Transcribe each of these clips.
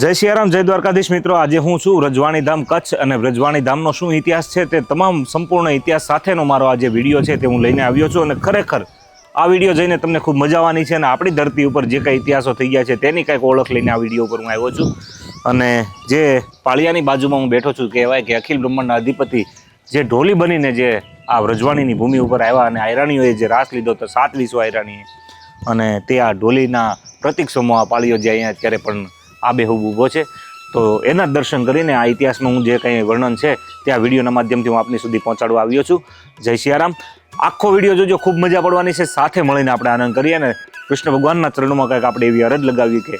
જય સિયારામ, જય દ્વારકાધીશ. મિત્રો, આજે હું છું વ્રજવાણી ધામ કચ્છ અને વ્રજવાણી ધામનો શું ઇતિહાસ છે તે તમામ સંપૂર્ણ ઇતિહાસ સાથેનો મારો આ જે વીડિયો છે તે હું લઈને આવ્યો છું અને ખરેખર આ વીડિયો જઈને તમને ખૂબ મજા આવવાની છે અને આપણી ધરતી ઉપર જે કંઈ ઇતિહાસો થઈ ગયા છે તેની કંઈક ઓળખ લઈને આ વીડિયો ઉપર હું આવ્યો છું. અને જે પાળિયાની બાજુમાં હું બેઠો છું કહેવાય કે અખિલ બ્રહ્માંડના અધિપતિ જે ઢોલી બનીને જે આ વ્રજવાણીની ભૂમિ ઉપર આવ્યા અને આયરાણીઓએ જે રાસ લીધો તો સાત વીસો આયરાણીએ. અને તે આ ઢોલીના પ્રતિક સમૂહ, આ પાળીઓ જે અહીંયા અત્યારે પણ આબેહૂબ ઊભો છે. તો એના દર્શન કરીને આ ઇતિહાસનું હું જે કંઈ વર્ણન છે તે આ વિડીયોના માધ્યમથી હું આપની સુધી પહોંચાડવા આવ્યો છું. જય સિયારામ. આખો વીડિયો જોજો, ખૂબ મજા પડવાની છે. સાથે મળીને આપણે આનંદ કરીએ અને કૃષ્ણ ભગવાનના ચરણોમાં કંઈક આપણે એવી અરજ લગાવી કે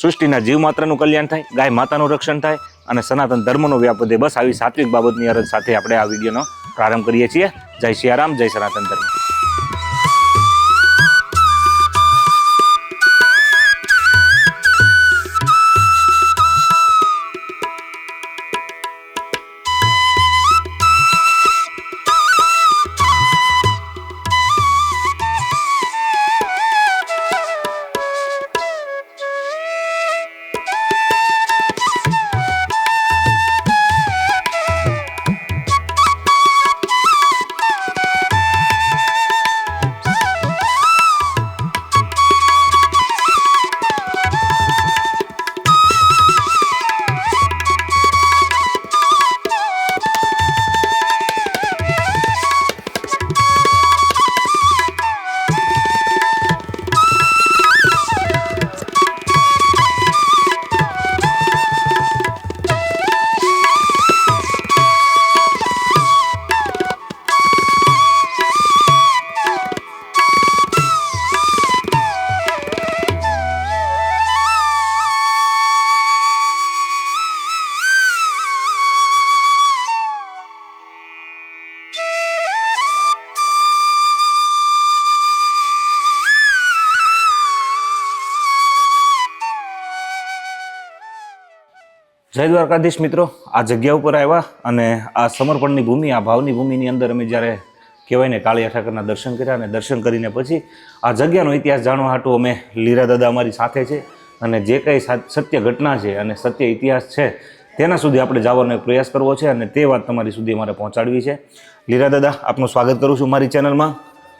સૃષ્ટિના જીવ માત્રનું કલ્યાણ થાય, ગાય માતાનું રક્ષણ થાય અને સનાતન ધર્મનો વ્યાપ વધે બસ આવી સાત્વિક બાબતની અરજ સાથે આપણે આ વિડીયોનો પ્રારંભ કરીએ છીએ. જય સિયારામ, જય સનાતન ધર્મ. જય દ્વારકાધીશ મિત્રો. આ જગ્યા ઉપર આવ્યા અને આ સમર્પણની ભૂમિ આ ભાવની ભૂમિની અંદર અમે જ્યારે કહેવાય ને કાળિયા ઠાકરના દર્શન કર્યા અને દર્શન કરીને પછી આ જગ્યાનો ઇતિહાસ જાણવા હાટું અમે લીરા દાદા અમારી સાથે છે અને જે કંઈ સત્ય ઘટના છે અને સત્ય ઇતિહાસ છે તેના સુધી આપણે જવાનો પ્રયાસ કરવો છે અને તે વાત તમારી સુધી અમારે પહોંચાડવી છે. લીરા દાદા આપનું સ્વાગત કરું છું મારી ચેનલમાં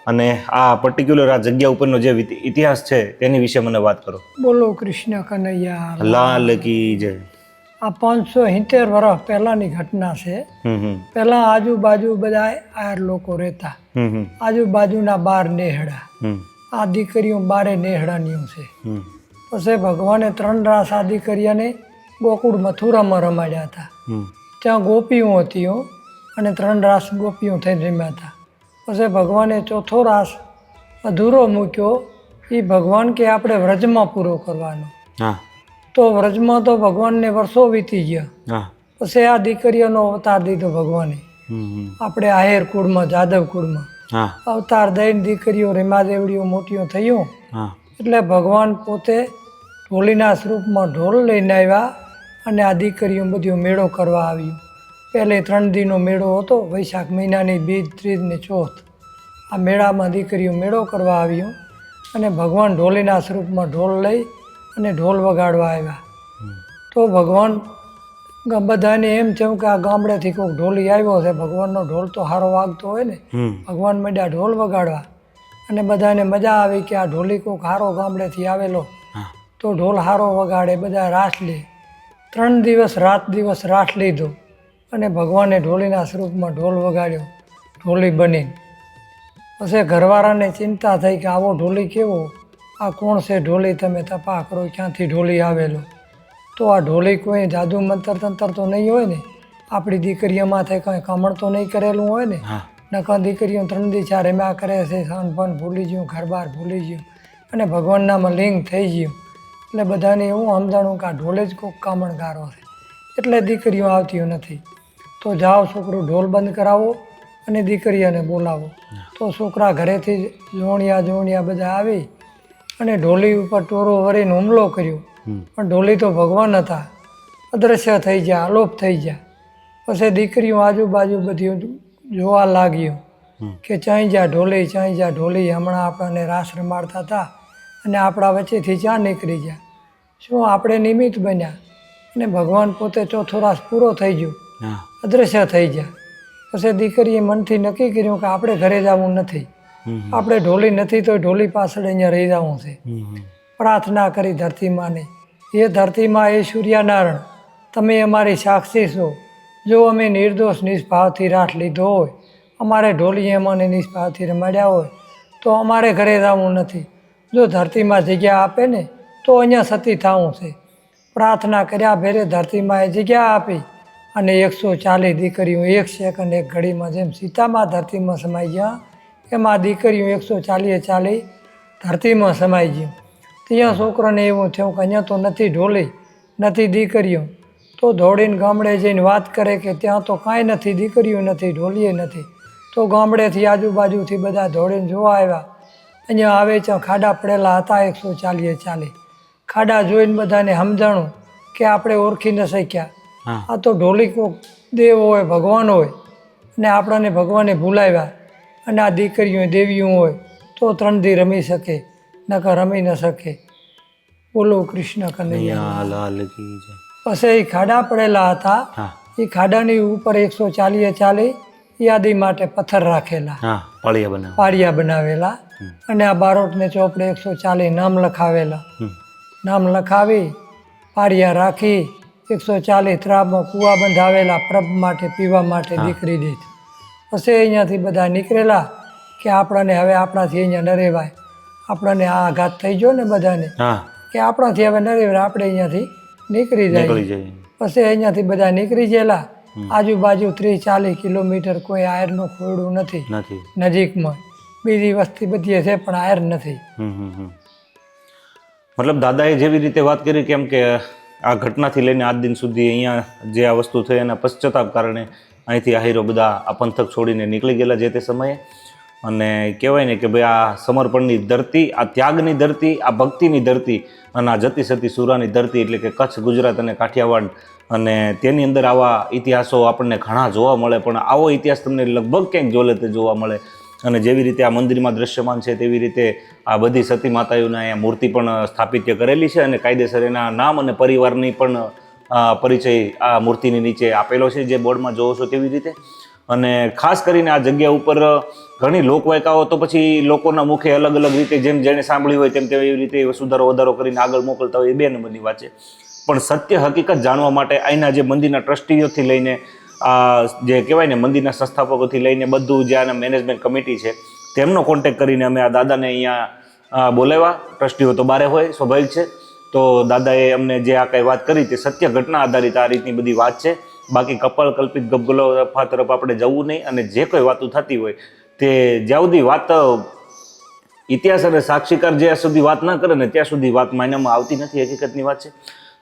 અને આ પર્ટિક્યુલર આ જગ્યા ઉપરનો જે ઇતિહાસ છે તેની વિશે મને વાત કરો. બોલો કૃષ્ણ કનૈયા. લાલ કી જય. આ પાંચસો સિત્તેર વર્ષ પહેલાની ઘટના છે. હમ આજુબાજુ બધા આયર લોકો રહેતા. આજુબાજુના બાર નેહડા. આ દીકરીઓ બારે નેહડાનીઓ છે. પછી ભગવાને ત્રણ રાસ આ દીકરીઓને ગોકુળ મથુરામાં રમાડ્યા હતા. ત્યાં ગોપીઓ હતી અને ત્રણ રાસ ગોપીઓ થઈને રમ્યા હતા. પછી ભગવાને ચોથો રાસ અધૂરો મૂક્યો. એ ભગવાન કે આપણે વ્રજમાં પૂરો કરવાનો. હા. તો વ્રજમાં તો ભગવાનને વર્ષો વીતી ગયા. પછી આ દીકરીઓનો અવતાર દીધો ભગવાને. આપણે આહેર કુળમાં જાદવ કુળમાં અવતાર દઈને દીકરીઓ રેમાદેવડીઓ મોટીઓ થયું. એટલે ભગવાન પોતે ઢોલીના સ્વરૂપમાં ઢોલ લઈને આવ્યા અને આ દીકરીઓ બધો મેળો કરવા આવ્યું. પહેલે ત્રણ દિનનો મેળો હતો વૈશાખ મહિનાની બીજ ત્રીજ ને ચોથ. આ મેળામાં દીકરીઓ મેળો કરવા આવ્યો અને ભગવાન ઢોલીના સ્વરૂપમાં ઢોલ લઈ અને ઢોલ વગાડવા આવ્યા. તો ભગવાન બધાને એમ છે કે આ ગામડેથી કોઈક ઢોલી આવ્યો છે. ભગવાનનો ઢોલ તો સારો વાગતો હોય ને. ભગવાન મંડ્યા ઢોલ વગાડવા. અને બધાને મજા આવી કે આ ઢોલી કોઈક હારો ગામડેથી આવેલો. તો ઢોલ હારો વગાડે બધા રાસ લે. ત્રણ દિવસ રાત દિવસ રાસ લીધો. અને ભગવાને ઢોલીના સ્વરૂપમાં ઢોલ વગાડ્યો. ઢોલી બની. પછી ઘરવાળાને ચિંતા થઈ કે આવો ઢોલી કેવો? આ કોણ છે ઢોલી? તમે તપા કરો ક્યાંથી ઢોલી આવેલો? તો આ ઢોલી કોઈ જાદુ મંતર તંતર તો નહીં હોય ને? આપણી દીકરીઓ માથે કંઈ કમણ તો નહીં કરેલું હોય ને? હા. નકર દીકરીઓ ત્રણ દી ચાર એમાં કરે છે સાનપણ ભૂલી ગયું ઘર બાર ભૂલી ગયું અને ભગવાનનામાં લિંગ થઈ ગયું. એટલે બધાને એવું સમજાણું કે આ ઢોલે જ કોઈક કામણગારો છે. એટલે દીકરીઓ આવતી નથી. તો જાઓ છોકરો ઢોલ બંધ કરાવો અને દીકરીઓને બોલાવો. તો છોકરા ઘરેથી જોણિયા જોણિયા બધા આવી અને ઢોલી ઉપર ટોરો વરીને હુમલો કર્યો. પણ ઢોલી તો ભગવાન હતા. અદ્રશ્ય થઈ ગયા અલોપ થઈ ગયા. પછી દીકરીઓ આજુબાજુ બધી જોવા લાગ્યું કે ચાઈ જા ઢોલી ચાઈ જા ઢોલી હમણાં આપણને રાસ રમાડતા હતા અને આપણા વચ્ચેથી ચા નીકળી ગયા. શું આપણે નિમિત્ત બન્યા? અને ભગવાન પોતે ચોથો રાસ પૂરો થઈ ગયો. અદ્રશ્ય થઈ ગયા. પછી દીકરીએ મનથી નક્કી કર્યું કે આપણે ઘરે જવું નથી. આપણે ઢોલી નથી તો ઢોલી પાછળ અહીંયા રહી જવું છે. પ્રાર્થના કરી ધરતીમાને એ ધરતીમાં એ સૂર્યનારાયણ તમે અમારી સાક્ષી છો. જો અમે નિર્દોષ નિષ્ભાવથી રાઠ લીધો હોય અમારે ઢોલીએ મને નિષ્ભાવથી રમાડ્યા હોય તો અમારે ઘરે જવું નથી. જો ધરતીમાં જગ્યા આપે ને તો અહીંયા સતી થવું છે. પ્રાર્થના કર્યા ભેરે ધરતીમાં એ જગ્યા આપી અને એકસો ચાલીસ દીકરીઓ એક સેકન્ડ એક ઘડીમાં જેમ સીતામાં ધરતીમાં સમાઈ ગયા એમાં દીકરીઓ એકસો ચાલીએ ચાલી ધરતીમાં સમાઈ ગયું ત્યાં છોકરાને એવું થયું કે અહીંયા તો નથી ઢોલી નથી દીકરીઓ. તો દોડીને ગામડે જઈને વાત કરે કે ત્યાં તો કાંઈ નથી દીકરીઓ નથી ઢોલીએ નથી. તો ગામડેથી આજુબાજુથી બધા દોડીને જોવા આવ્યા. અહીંયા આવે છે ખાડા પડેલા હતા એકસો ચાલીએ ચાલી. ખાડા જોઈને બધાને સમજાણું કે આપણે ઓળખી ન શક્યા. આ તો ઢોલી કોક દેવ હોય ભગવાન હોય. અને આપણને ભગવાને ભૂલાવ્યા. અને આ દીકરીઓ દેવીઓ હોય તો ત્રણ દી રમી શકે નકા રમી ન શકે. બોલો કૃષ્ણ કનૈયા. પછી એ ખાડા પડેલા હતા. એ ખાડાની ઉપર એકસો ચાલીએ ચાલી યાદી માટે પથ્થર રાખેલા. પાળિયા બનાવેલા. અને આ બારોટને ચોપડે એકસો ચાલી નામ લખાવેલા. નામ લખાવી પાળિયા રાખી એકસો ચાલીસ ત્રાબમાં કૂવા બંધાવેલા પ્રભ માટે પીવા માટે દીકરી દીધ. પછી અહીંયાથી બધા નીકળેલા કે આપણને હવે આપણાથી અહીંયા ન રહેવાય. આપણને આ આઘાત થઈ ગયો ને બધાને કે આપણાથી હવે ન રહેવાય આપણે અહીંયાથી નીકળી જાય પછી અહીંયાથી બધા નીકળી ગયેલા. આજુબાજુ ત્રીસ ચાલીસ કિલોમીટર કોઈ આયરનું ખોરડું નથી. નજીકમાં. બીજી વસ્તી બધી છે પણ આયર નથી. મતલબ દાદાએ જેવી રીતે વાત કરી કેમ કે આ ઘટનાથી લઈને આજ દિન સુધી અહીંયા જે આ વસ્તુ થઈ એના પશ્ચાતાપ કારણે અહીંથી આહીરો બધા આ પંથક છોડીને નીકળી ગયેલા જે તે સમયે. અને કહેવાય ને કે ભાઈ આ સમર્પણની ધરતી, આ ત્યાગની ધરતી, આ ભક્તિની ધરતી અને આ જતી સતી સુરાની ધરતી એટલે કે કચ્છ, ગુજરાત અને કાઠિયાવાડ અને તેની અંદર આવા ઇતિહાસો આપણને ઘણા જોવા મળે, પણ આવો ઇતિહાસ તમને લગભગ ક્યાંક જોલે તે જોવા મળે. અને જેવી રીતે આ મંદિરમાં દ્રશ્યમાન છે, તેવી રીતે આ બધી સતી માતાઓના અહીંયા મૂર્તિ પણ સ્થાપિત્ય કરેલી છે અને કાયદેસર એના નામ અને પરિવારની પણ પરિચય આ મૂર્તિની નીચે આપેલો છે, જે બોર્ડમાં જોવો છો તેવી રીતે. અને ખાસ કરીને આ જગ્યા ઉપર ઘણી લોકવાયકાઓ તો પછી લોકોના મુખે અલગ અલગ રીતે જેમ જેણે સાંભળ્યું હોય તેમ તેવી રીતે સુધારો વધારો કરીને આગળ મોકલતા હોય એ બે નંબરની વાત છે. પણ સત્ય હકીકત જાણવા માટે અહીંના જે મંદિરના ટ્રસ્ટીઓથી લઈને, આ જે કહેવાય ને મંદિરના સંસ્થાપકોથી લઈને બધું જે આના મેનેજમેન્ટ કમિટી છે, તેમનો કોન્ટેક કરીને અમે આ દાદાને અહીંયા બોલાવ્યા. ટ્રસ્ટીઓ તો બારે હોય, સ્વાભાવિક છે. તો દાદાએ અમને જે આ કંઈ વાત કરી તે સત્ય ઘટના આધારિત આ રીતની બધી વાત છે. બાકી કપાલ કલ્પિત ગપગલો રફા તરફ આપણે જવું નહીં અને જે કોઈ વાતો થતી હોય તે જ્યાં સુધી વાત ઇતિહાસ અને સાક્ષીકાર જ્યાં સુધી વાત ના કરે ને ત્યાં સુધી વાત માન્યમાં આવતી નથી હકીકતની વાત છે.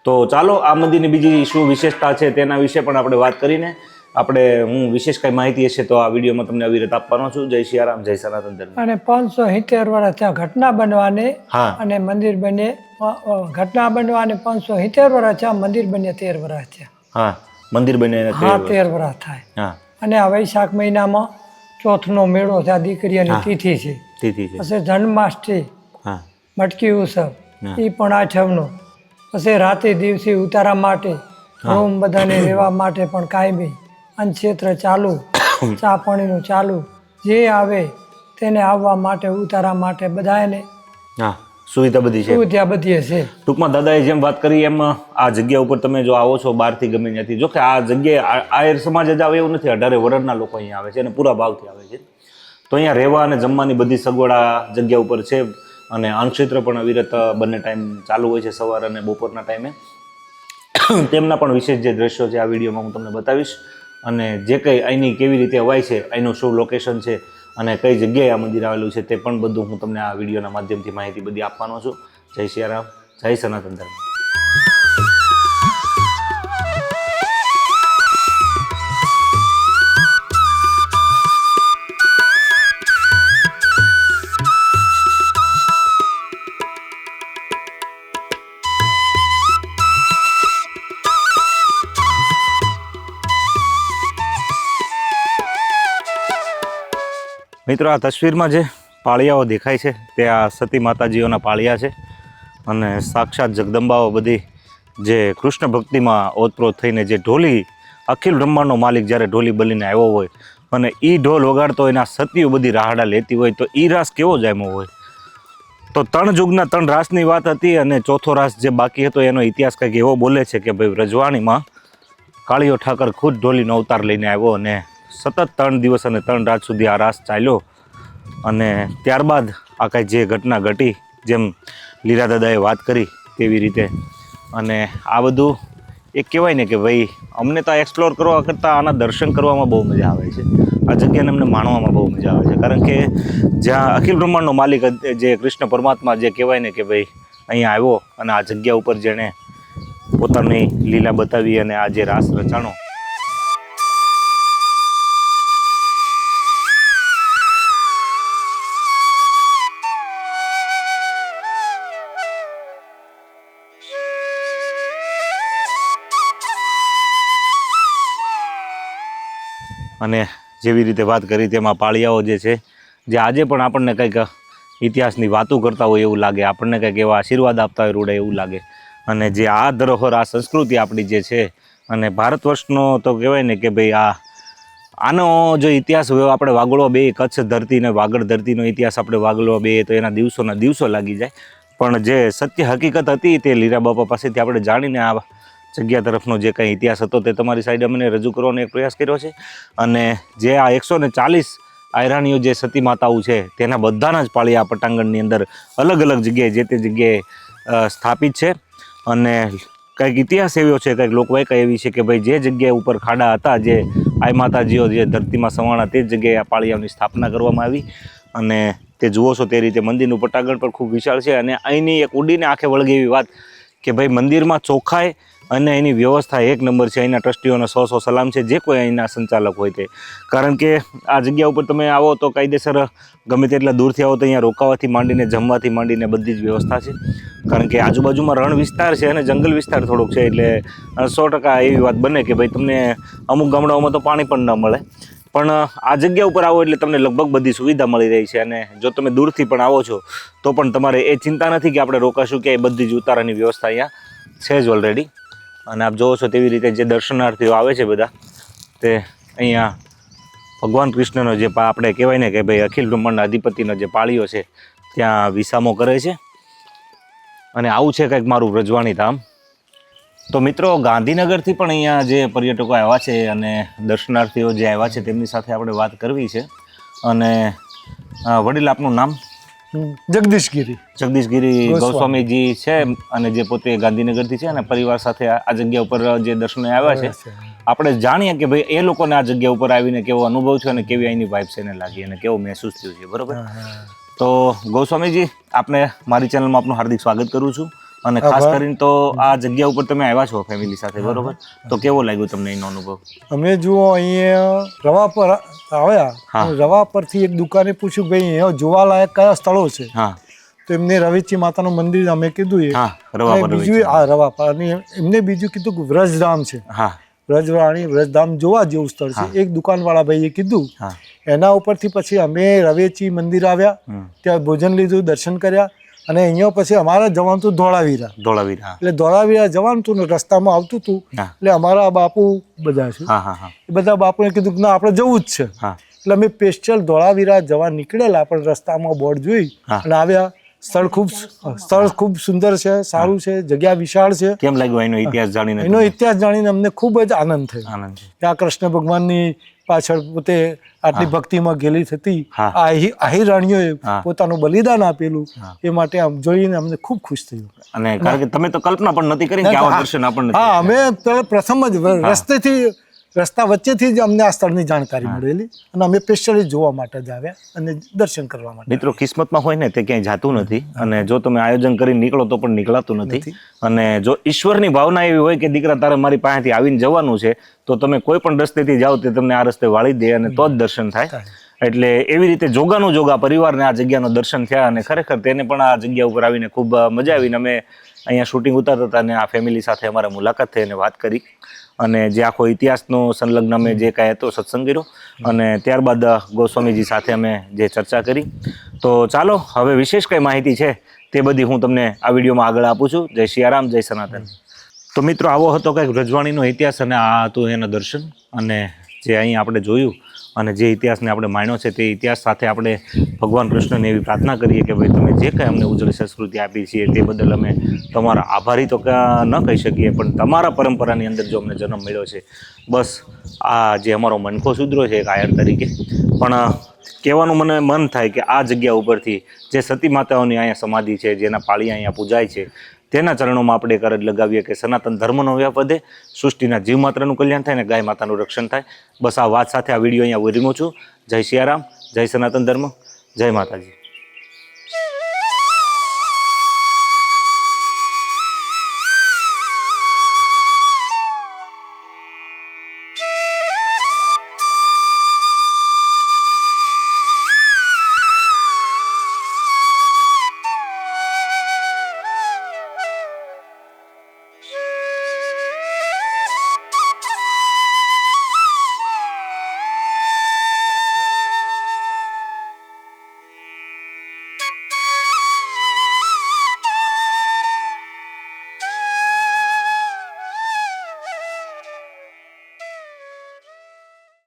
તો ચાલો આ મંદિરની બીજી શું વિશેષતા છે તેના વિશે પણ આપણે વાત કરીને આપણે હું વિશેષ કઈ માહિતી હશે તો આ વિડીયોમાં તમને અવિરત આપવાનો છું. જય સિયારામ જય સનાતન ધર્મ. અને પાંચસો સિત્તેર વર્ષ ત્યાં ઘટના બનવાને હા. અને મંદિર બને ઘટના બનવાને પાંચસો સિત્તેર વર્ષ થયા મંદિર બને તેર વર્ષ થયા. હા મંદિર બને હા તેર વર્ષ થાય. હા. અને આ વૈશાખ મહિનામાં ચોથનો મેળો છે આ દીકરીઓની તિથિ છે. તિથિ છે. પછી જન્માષ્ટમી હા. મટકી ઉત્સવ એ પણ આઠમનો. પછી રાતે દિવસે ઉતારા માટે રૂમ બધાને રહેવા માટે પણ કાયમી અન્નક્ષેત્ર ચાલુ ચા પાણીનું ચાલુ જે આવે તેને આવવા માટે ઉતારા માટે બધાને હા સુવિધા બધી છે. સુવિધા બધી છે. ટૂંકમાં દાદાએ જેમ વાત કરી એમ આ જગ્યા ઉપર તમે જો આવો છો બહારથી ગમે ત્યાંથી જો કે આ જગ્યાએ આયર સમાજ જ આવે એવું નથી. અઢારે વરણના લોકો અહીંયા આવે છે અને પૂરા ભાવથી આવે છે. તો અહીંયા રહેવા અને જમવાની બધી સગવડ આ જગ્યા ઉપર છે અને અન્નક્ષેત્ર પણ અવિરત બંને ટાઈમ ચાલુ હોય છે સવાર અને બપોરના ટાઈમે. તેમના પણ વિશેષ જે દ્રશ્યો છે આ વિડીયોમાં હું તમને બતાવીશ. અને જે કંઈ અહીંની કેવી રીતે અવાય છે, અહીંનું શું લોકેશન છે અને કઈ જગ્યાએ આ મંદિર આવેલું છે તે પણ બધું હું તમને આ વિડીયોના માધ્યમથી માહિતી બધી આપવાનો છું. જય સિયારામ જય સનાતન ધર્મ. મિત્રો, આ તસવીરમાં જે પાળિયાઓ દેખાય છે, તે આ સતી માતાજીઓના પાળિયા છે અને સાક્ષાત જગદંબાઓ બધી જે કૃષ્ણ ભક્તિમાં ઓતપ્રોત થઈને જે ઢોલી, અખિલ બ્રહ્માંડનો માલિક જ્યારે ઢોલી બલીને આવ્યો હોય અને એ ઢોલ વગાડતો એના સતીઓ બધી રાહડા લેતી હોય, તો એ રાસ કેવો જામ્યો હોય? તો ત્રણ યુગના ત્રણ રાસની વાત હતી અને ચોથો રાસ જે બાકી હતો, એનો ઇતિહાસ કંઈક એવો બોલે છે કે ભાઈ રજવાણીમાં કાળીઓ ઠાકર ખુદ ઢોલીનો અવતાર લઈને આવ્યો અને સતત ત્રણ દિવસ અને ત્રણ રાત સુધી આ રાસ ચાલ્યો અને ત્યારબાદ આ કાંઈ જે ઘટના ઘટી, જેમ લીલા દાદાએ વાત કરી તેવી રીતે. અને આ બધું એ કહેવાય ને કે ભાઈ, અમને તો એક્સપ્લોર કરવા કરતાં આના દર્શન કરવામાં બહુ મજા આવે છે. આ જગ્યાને અમને માણવામાં બહુ મજા આવે છે. કારણ કે જ્યાં અખિલ બ્રહ્માંડનો માલિક જે કૃષ્ણ પરમાત્મા જે કહેવાય ને કે ભાઈ, અહીંયા આવ્યો અને આ જગ્યા ઉપર જેણે પોતાની લીલા બતાવી અને આ જે રાસ રચાણો અને જેવી રીતે વાત કરી તેમાં પાળિયાઓ જે છે, જે આજે પણ આપણને કંઈક ઇતિહાસની વાતો કરતા હોય એવું લાગે, આપણને કંઈક એવા આશીર્વાદ આપતા હોય રૂડે એવું લાગે. અને જે આ ધરોહર, આ સંસ્કૃતિ આપણી જે છે, અને ભારત વર્ષનો તો કહેવાય ને કે ભાઈ આ, આનો જો ઇતિહાસ હોય, આપણે વાગળો બે, કચ્છ ધરતી અને વાગડ ધરતીનો ઇતિહાસ આપણે વાગળો બે, તો એના દિવસોના દિવસો લાગી જાય. પણ જે સત્ય હકીકત હતી તે લીરા બાપા પાસેથી આપણે જાણીને આ જગ્યા તરફનો જે કંઈ ઇતિહાસ હતો તે તમારી સાઈડે મને રજૂ કરવાનો એક પ્રયાસ કર્યો છે. અને જે આ એકસો ને ચાલીસ આયરાણીઓ જે સતી માતાઓ છે, તેના બધાના જ પાળિયા પટાંગણની અંદર અલગ અલગ જગ્યાએ જે તે જગ્યાએ સ્થાપિત છે. અને કંઈક ઇતિહાસ એવો છે, કંઈક લોકવાયકા એવી છે કે ભાઈ જે જગ્યાએ ઉપર ખાડા હતા, જે આઈ માતાજીઓ જે ધરતીમાં સવાણા તે જ જગ્યાએ આ પાળિયાઓની સ્થાપના કરવામાં આવી. અને તે જુઓ છો તે રીતે મંદિરનું પટાંગણ પણ ખૂબ વિશાળ છે અને અહીંની એક ઉડીને આંખે વળગે એવી વાત કે ભાઈ મંદિરમાં ચોખ્ખાઈ અને એની વ્યવસ્થા એક નંબર છે. અહીંના ટ્રસ્ટીઓનો સો સો સલામ છે. જે કોઈ અહીંના સંચાલક હોય તે. કારણ કે આ જગ્યા ઉપર તમે આવો તો કાયદેસર ગમે તેટલા દૂરથી આવો તો અહીંયા રોકાવાથી માંડીને, જમવાથી માંડીને બધી જ વ્યવસ્થા છે. કારણ કે આજુબાજુમાં રણ વિસ્તાર છે અને જંગલ વિસ્તાર થોડોક છે. એટલે સો ટકા એવી વાત બને કે ભાઈ તમને અમુક ગામડાઓમાં તો પાણી પણ ન મળે. પણ આ જગ્યા ઉપર આવો એટલે તમને લગભગ બધી સુવિધા મળી રહી છે અને જો તમે દૂરથી પણ આવો છો, તો પણ તમારે એ ચિંતા નથી કે આપણે રોકાશું કે એ બધી જ ઉતારાની વ્યવસ્થા અહીંયા છે જ ઓલરેડી અને આપ જોવો છો તેવી રીતે જે દર્શનાર્થીઓ આવે છે બધા, તે અહીંયા ભગવાન કૃષ્ણનો જે આપણે કહેવાય ને કે ભાઈ અખિલ બ્રહ્માંડના અધિપતિનો જે પાળીઓ છે, ત્યાં વિસામો કરે છે. અને આવું છે કંઈક મારું વ્રજવાણી ધામ. તો મિત્રો ગાંધીનગરથી પણ અહીંયા જે પર્યટકો આવ્યા છે અને દર્શનાર્થીઓ જે આવ્યા છે તેમની સાથે આપણે વાત કરવી છે. અને વડીલ આપનું નામ? જગદીશગીરી. જગદીશગીરી ગોસ્વામી. ગોસ્વામીજી છે અને જે પોતે ગાંધીનગરથી છે અને પરિવાર સાથે આ જગ્યા ઉપર જે દર્શને આવ્યા છે. આપણે જાણીએ કે ભાઈ એ લોકોને આ જગ્યા ઉપર આવીને કેવો અનુભવ છે અને કેવી અહીંની છે એને લાગી અને કેવો મહેસૂસ થયું છે બરોબર? તો ગૌસ્વામીજી આપને મારી ચેનલમાં આપનું હાર્દિક સ્વાગત કરું છું. અને ખાસ કરીને તો આ જગ્યા ઉપર તમે આવ્યા છો ફેમિલી સાથે બરોબર? તો કેવો લાગ્યો તમને એનો અનુભવ? અમે જુઓ અહીંયા રવા પર આવ્યા. રવા પરથી એક દુકાને પૂછ્યું કે ભાઈ અહીંયા જોવાલાયક કયા સ્થળો છે? હા. તો એમને રવેચી માતાનું મંદિર અમે કીધું એ. બીજું. આ રવા પર. અને એમને બીજું કીધું કે વ્રજધામ છે. હા. વ્રજવાણી વ્રજધામ જોવા જેવું સ્થળ છે. એક દુકાનવાળા ભાઈએ કીધું એના ઉપરથી પછી અમે રવેચી મંદિર આવ્યા. ત્યાં ભોજન લીધું દર્શન કર્યા. અને અહીંયા પછી અમારે જવાનું હતું ધોળાવીરા ધોળાવીરા એટલે ધોળાવીરા જવાનું હતું ને રસ્તામાં આવતું હતું. એટલે અમારા બાપુ બધા છે. એ બધા બાપુએ કીધું કે ના આપણે જવું જ છે. એટલે અમે સ્પેશિયલ ધોળાવીરા જવા નીકળેલા પણ રસ્તામાં બોર્ડ જોઈ અને આવ્યા. સ્થળ ખૂબ સ્થળ ખૂબ સુંદર છે સારું છે જગ્યા વિશાળ છે. કેમ લાગ્યું? એનો ઇતિહાસ જાણીને એનો ઇતિહાસ જાણીને અમને ખૂબ જ આનંદ થયો. આનંદ કે આ કૃષ્ણ ભગવાનની પાછળ પોતે આટલી ભક્તિમાં ગેલી થતી. આહી- આહિરાણીઓએ હા. પોતાનું બલિદાન આપેલું એ માટે આમ જોઈને અમને ખૂબ ખુશ થયું. અને કારણ કે તમે તો કલ્પના પણ નથી કરી કે આવા દર્શન આપણને હા અમે પ્રથમ જ રસ્તેથી રસ્તા વચ્ચેથી જ અમને આ સ્થળની જાણકારી મળેલી અને અમે સ્પેશિયલી જોવા માટે જ આવ્યા અને દર્શન કરવા માટે મિત્રો કિસ્મતમાં હોય ને તે ક્યાંય જાતું નથી અને જો તમે આયોજન કરીને નીકળો તો પણ નીકળાતું નથી. અને જો ઈશ્વરની ભાવના એવી હોય કે દીકરા તારે મારી પાસેથી આવીને જવાનું છે તો તમે કોઈ પણ રસ્તેથી જાઓ તે તમને આ રસ્તે વાળી દે અને તો જ દર્શન થાય. એટલે એવી રીતે જોગાનું જોગા પરિવારને આ જગ્યાનો દર્શન થયા અને ખરેખર તેને પણ આ જગ્યા ઉપર આવીને ખૂબ મજા આવીને અમે અહીંયા શૂટિંગ ઉતારતા હતા અને આ ફેમિલી સાથે અમારે મુલાકાત થઈ અને વાત કરી. અને જે આખો ઇતિહાસનો સંલગ્ન અમે જે કાંઈ હતો સત્સંગ કર્યો, અને ત્યારબાદ ગોસ્વામીજી સાથે અમે જે ચર્ચા કરી. તો ચાલો, હવે વિશેષ કંઈ માહિતી છે તે બધી હું તમને આ વિડીયોમાં આગળ આપું છું. જય સિયારામ જય સનાતન. તો મિત્રો, આવો હતો કંઈક રજવાણીનો ઇતિહાસ અને આ હતું એના દર્શન. અને જે અહીં આપણે જોયું અને જે ઇતિહાસને આપણે માણ્યો છે તે ઇતિહાસ સાથે આપણે ભગવાન કૃષ્ણને એવી પ્રાર્થના કરીએ કે ભાઈ તમે જે કંઈ અમને ઉજળી સંસ્કૃતિ આપી છે તે બદલ અમે તમારા આભારી તો ન કહી શકીએ, પણ તમારા પરંપરાની અંદર જો અમને જન્મ મળ્યો છે, બસ આ જે અમારો મનખો સુધરો છે એક આયર તરીકે. પણ કહેવાનું મને મન થાય કે આ જગ્યા ઉપરથી જે સતી માતાઓની અહીંયા સમાધિ છે, જેના પાળી અહીંયા પૂજાય છે તેના ચરણોમાં આપણે એક અરજ લગાવીએ કે સનાતન ધર્મનો વ્યાપ વધે, સૃષ્ટિના જીવ માત્રનું કલ્યાણ થાય અને ગાય માતાનું રક્ષણ થાય. બસ આ વાત સાથે આ વીડિયો અહીંયા વિરમું છું. જય સિયારામ, જય સનાતન ધર્મ, જય માતાજી.